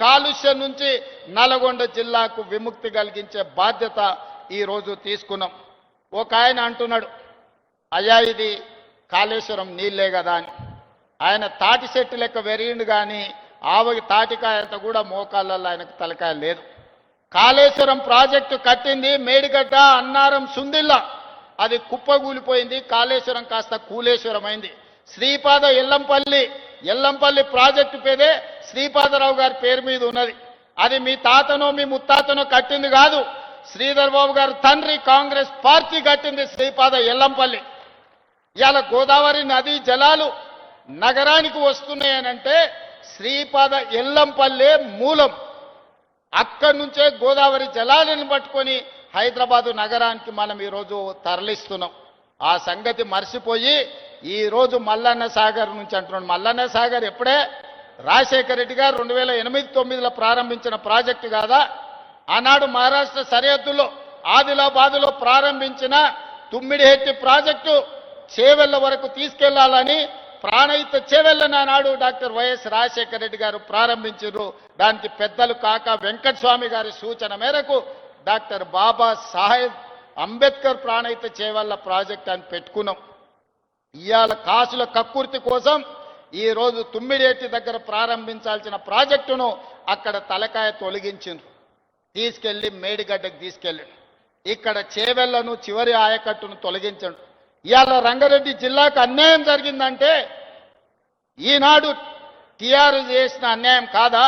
కాలుష్యం నుంచి నల్గొండ జిల్లాకు విముక్తి కలిగించే బాధ్యత ఈరోజు తీసుకున్నాం. ఒక ఆయన అంటున్నాడు అయ్యా ఇది కాళేశ్వరం నీళ్ళే కదా అని. ఆయన తాటి చెట్టు లెక్క వెరిగిండు కానీ ఆవకి తాటికాయంత కూడా మోకాళ్ళల్లో ఆయనకు తలకాయ లేదు. కాళేశ్వరం ప్రాజెక్టు కట్టింది మేడిగడ్డ అన్నారం సుందిల్లా. అది కుప్పగూలిపోయింది కాళేశ్వరం కాస్త కూలేశ్వరం అయింది శ్రీపాద ఎల్లంపల్లి ఎల్లంపల్లి ప్రాజెక్టు పేదే శ్రీపాదరావు గారి పేరు మీద ఉన్నది. అది మీ తాతనో మీ ముత్తాతనో కట్టింది కాదు. శ్రీధర్ బాబు గారు తండ్రి కాంగ్రెస్ పార్టీ కట్టింది శ్రీపాద ఎల్లంపల్లి. ఇవాళ గోదావరి నదీ జలాలు నగరానికి వస్తున్నాయనంటే శ్రీపాద ఎల్లంపల్లే మూలం. అక్కడి నుంచే గోదావరి జలాలను పట్టుకొని హైదరాబాదు నగరానికి మనం ఈరోజు తరలిస్తున్నాం. ఆ సంగతి మర్చిపోయి ఈరోజు మల్లన్న సాగర్ నుంచి అంటున్నాడు. మల్లన్న సాగర్ ఎప్పుడే? రాజశేఖర రెడ్డి గారు రెండు వేల ఎనిమిది తొమ్మిదిలో ప్రారంభించిన ప్రాజెక్టు కాదా? ఆనాడు మహారాష్ట్ర సరిహద్దులో ఆదిలాబాదులో ప్రారంభించిన తుమ్మిడిహెట్టి ప్రాజెక్టు చేవెళ్ళ వరకు తీసుకెళ్ళాలని ప్రాణహిత చేవెళ్ళని ఆనాడు డాక్టర్ వైఎస్ రాజశేఖర రెడ్డి గారు ప్రారంభించారు దానికి పెద్దలు కాక వెంకటస్వామి గారి సూచన మేరకు డాక్టర్ బాబా సాహెబ్ అంబేద్కర్ ప్రాణహిత చేవెళ్ళ ప్రాజెక్ట్ అని పెట్టుకున్నాం. ఇవాళ కాసుల కక్కుర్తి కోసం ఈ రోజు తుమ్మిడేటి దగ్గర ప్రారంభించాల్సిన ప్రాజెక్టును అక్కడ తలకాయ తొలగించిండ్రు. తీసుకెళ్ళి మేడిగడ్డకు తీసుకెళ్ళిండు ఇక్కడ చేవెళ్ళను చివరి ఆయకట్టును తొలగించండు ఇవాళ రంగారెడ్డి జిల్లాకు అన్యాయం జరిగిందంటే ఈనాడు టీఆర్ చేసిన అన్యాయం కాదా?